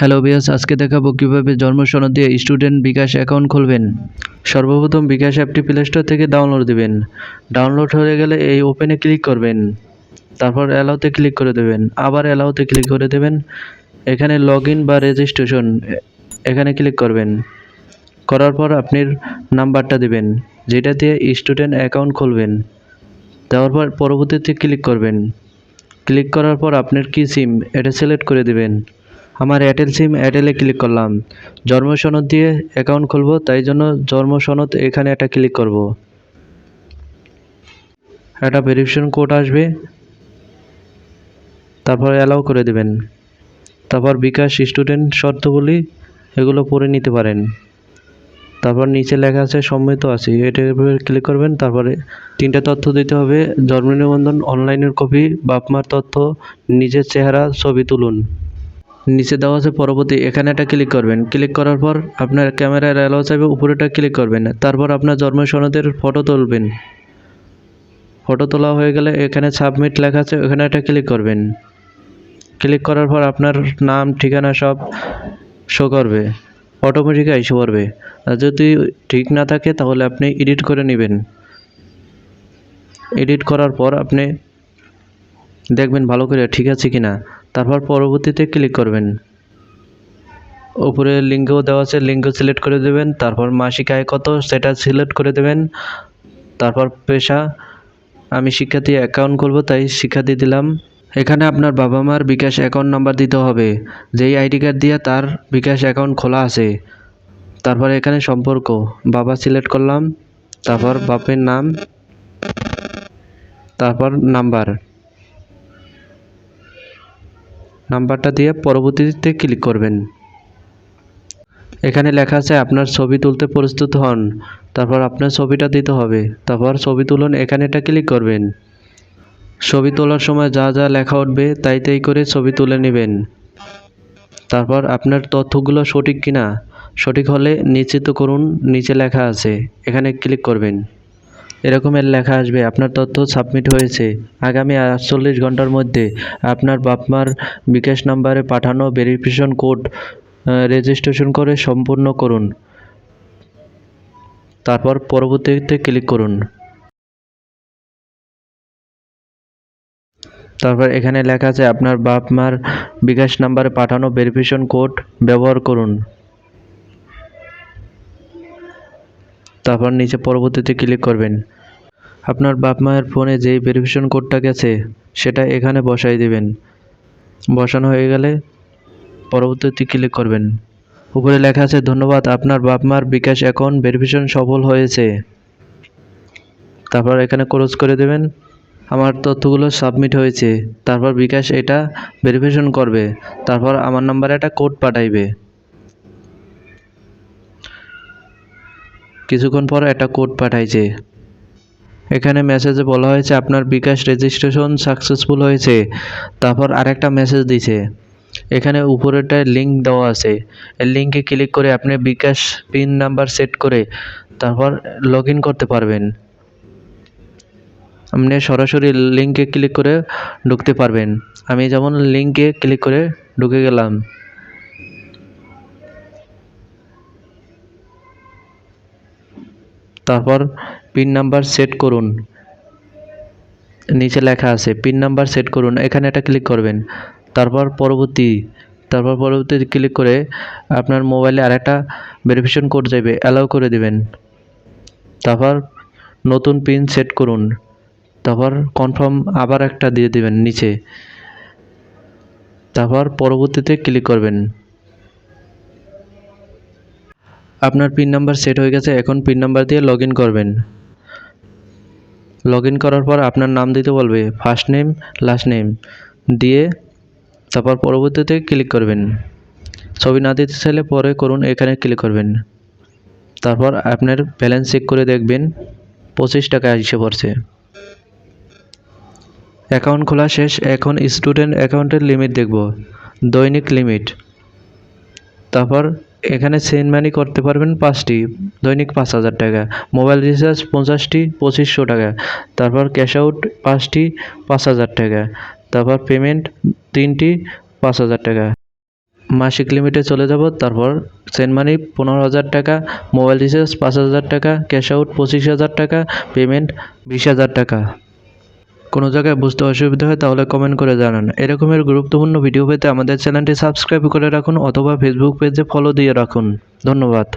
Hello বিয়াস আজকে দেখাবো কীভাবে জন্ম সনদ দিয়ে স্টুডেন্ট বিকাশ অ্যাকাউন্ট খুলবেন। সর্বপ্রথম বিকাশ অ্যাপটি প্লে স্টোর থেকে ডাউনলোড দিবেন। ডাউনলোড হয়ে গেলে এই ওপেনে ক্লিক করবেন। তারপর অ্যালাউতে ক্লিক করে দেবেন। আবার অ্যালাউতে ক্লিক করে দেবেন। এখানে লগ বা রেজিস্ট্রেশন এখানে ক্লিক করবেন। করার পর আপনার নাম্বারটা দিবেন, যেটা দিয়ে স্টুডেন্ট অ্যাকাউন্ট খুলবেন। দেওয়ার পর পরবর্তীতে ক্লিক করবেন। ক্লিক করার পর আপনার কি সিম এটা সিলেক্ট করে দিবেন। আমার এয়ারটেল সিম এয়ারটেলে ক্লিক করলাম। জন্ম সনদ দিয়ে অ্যাকাউন্ট খুলবো, তাই জন্য জন্ম সনদ এখানে একটা ক্লিক করব। একটা ভেরিফিকেশন কোড আসবে। তারপর অ্যালাউ করে দেবেন। তারপর বিকাশ স্টুডেন্ট শর্তগুলি এগুলো পড়ে নিতে পারেন। তারপর নিচে লেখা আছে সম্মিলিত আছে। এটার ক্লিক করবেন, তারপরে তিনটা তথ্য দিতে হবে। জন্ম নিবন্ধন অনলাইনের কপি বাপ মার তথ্য, নিজের চেহারা, ছবি তুলুন। নিচে দেওয়া আছে পরবর্তী, এখানে একটা ক্লিক করবেন। ক্লিক করার পর আপনার ক্যামেরার অ্যালাউ চাইবে উপরেটা ক্লিক করবেন। তারপর আপনার জন্ম সনদের ফটো তুলবেন। ফটো তোলা হয়ে গেলে এখানে সাবমিট লেখা আছে, ওখানে একটা ক্লিক করবেন। ক্লিক করার পর আপনার নাম, ঠিকানা সব শো করবে। অটোমেটিক এসে পড়বে আর যদি ঠিক না থাকে, তাহলে আপনি এডিট করে নেবেন। এডিট করার পর আপনি দেখবেন ভালো করে ঠিক আছে কি না তারপর পরবর্তীতে ক্লিক করবেন। উপরে লিঙ্কও দেওয়া আছে লিঙ্ক সিলেক্ট করে দেবেন। তারপর মাসিক আয় কত সেটা সিলেক্ট করে দেবেন। তারপর পেশা, আমি শিক্ষার্থী অ্যাকাউন্ট করব তাই শিক্ষার্থী দিলাম। এখানে আপনার বাবা মার বিকাশ অ্যাকাউন্ট নাম্বার দিতে হবে। যেই আইডি কার্ড দিয়ে তার বিকাশ অ্যাকাউন্ট খোলা আছে। তারপর এখানে সম্পর্ক, বাবা সিলেক্ট করলাম। তারপর বাপের নাম। তারপর নাম্বার নাম্বারটা দিয়ে পরবর্তীতে ক্লিক করবেন। এখানে লেখা আছে, আপনার ছবি তুলতে প্রস্তুত হন। তারপর, আপনার ছবিটা দিতে হবে। তারপর, ছবি তুলুন। এখানে এটা ক্লিক করবেন। ছবি তোলার সময় যা যা লেখা উঠবে, তাই তাই করে ছবি তুলে নেবেন। তারপর, আপনার তথ্যগুলো সঠিক কিনা? সঠিক হলে নিশ্চিত করুন, নিচে লেখা আছে। এখানে ক্লিক করবেন। এরকমের লেখা আসবে, আপনার তথ্য সাবমিট হয়েছে। আগামী আটচল্লিশ ঘণ্টার মধ্যে আপনার বাপমার বিকাশ নাম্বারে পাঠানো ভেরিফিকেশন কোড রেজিস্ট্রেশন করে সম্পূর্ণ করুন। তারপর পরবর্তীতে ক্লিক করুন। তারপর এখানে লেখা আছে, আপনার বাপ মার বিকাশ নাম্বারে পাঠানো ভেরিফিকেশন কোড ব্যবহার করুন। তারপর নিচে পরবর্তীতে ক্লিক করবেন। আপনার বাপ মায়ের ফোনে যেই ভেরিফিকেশন কোডটা গেছে, সেটা এখানে বসাই দিবেন। বসানো হয়ে গেলে পরবর্তীতে ক্লিক করবেন। উপরে লেখা আছে, ধন্যবাদ, আপনার বাপ মার বিকাশ অ্যাকাউন্ট ভেরিফিকেশন সফল হয়েছে। তারপর এখানে ক্লোজ করে দেবেন, আমার তথ্যগুলো সাবমিট হয়েছে। তারপর বিকাশ এটা ভেরিফিকেশন করবে। তারপর আমার নাম্বারে একটা কোড পাঠাইবে। কিছুক্ষণ পর একটা কোড পাঠাইছে। এখানে মেসেজে বলা হয়েছে, আপনার বিকাশ রেজিস্ট্রেশন সাকসেসফুল হয়েছে। তারপর আরেকটা মেসেজ দিছে, এখানে উপরেটায় লিঙ্ক দেওয়া আছে। এই লিঙ্কে ক্লিক করে আপনি বিকাশ পিন নাম্বার সেট করে তারপর লগ করতে পারবেন। আপনি সরাসরি লিঙ্কে ক্লিক করে ঢুকতে পারবেন। আমি যেমন লিঙ্কে ক্লিক করে ঢুকে গেলাম তারপর পিন নাম্বার সেট করুন। নিচে লেখা আছে পিন নাম্বার সেট করুন। এখানে এটা ক্লিক করবেন। তারপর পরবর্তী তারপর পরবর্তী ক্লিক করে আপনার মোবাইলে আরেকটা ভেরিফিকেশন কোড যাবে অ্যালাউ করে দিবেন। তারপর নতুন পিন সেট করুন। তারপর কনফার্ম আবার একটা দিয়ে দিবেন নিচে। তারপর পরবর্তীতে ক্লিক করবেন। আপনার পিন নাম্বার সেট হয়ে গেছে, এখন পিন নাম্বার দিয়ে লগ ইন করবেন। লগ ইন করার পর আপনার নাম দিতে বলবে ফার্স্ট নেম লাস্ট নেম দিয়ে তারপর পরবর্তীতে ক্লিক করবেন। ছবি না দিতে চাইলে পরে করুন, এখানে ক্লিক করবেন। তারপর আপনার ব্যালেন্স চেক করে দেখবেন, পঁচিশ টাকা এসে পড়ছে। অ্যাকাউন্ট খোলা শেষ, এখন স্টুডেন্ট অ্যাকাউন্টের লিমিট দেখব, দৈনিক লিমিট তারপর এখানে সেন্ড মানি করতে পারবেন পাঁচটি, দৈনিক পাঁচ হাজার টাকা। মোবাইল রিচার্জ পঞ্চাশটি, পঁচিশশো টাকা। তারপর ক্যাশ আউট পাঁচটি, পাঁচ হাজার টাকা। তারপর পেমেন্ট তিনটি, পাঁচ হাজার টাকা। মাসিক লিমিটে চলে যাব, তারপর সেন্ড মানি পনেরো হাজার টাকা মোবাইল রিচার্জ পাঁচ হাজার টাকা ক্যাশ আউট পঁচিশ হাজার টাকা পেমেন্ট বিশ হাজার টাকা। কোনো জায়গায় বুঝতে অসুবিধা হয় তাহলে কমেন্ট করে জানান। এরকমের গুরুত্বপূর্ণ ভিডিও পেতে আমাদের চ্যানেলটি সাবস্ক্রাইব করে রাখুন অথবা ফেসবুক পেজে ফলো দিয়ে রাখুন। ধন্যবাদ।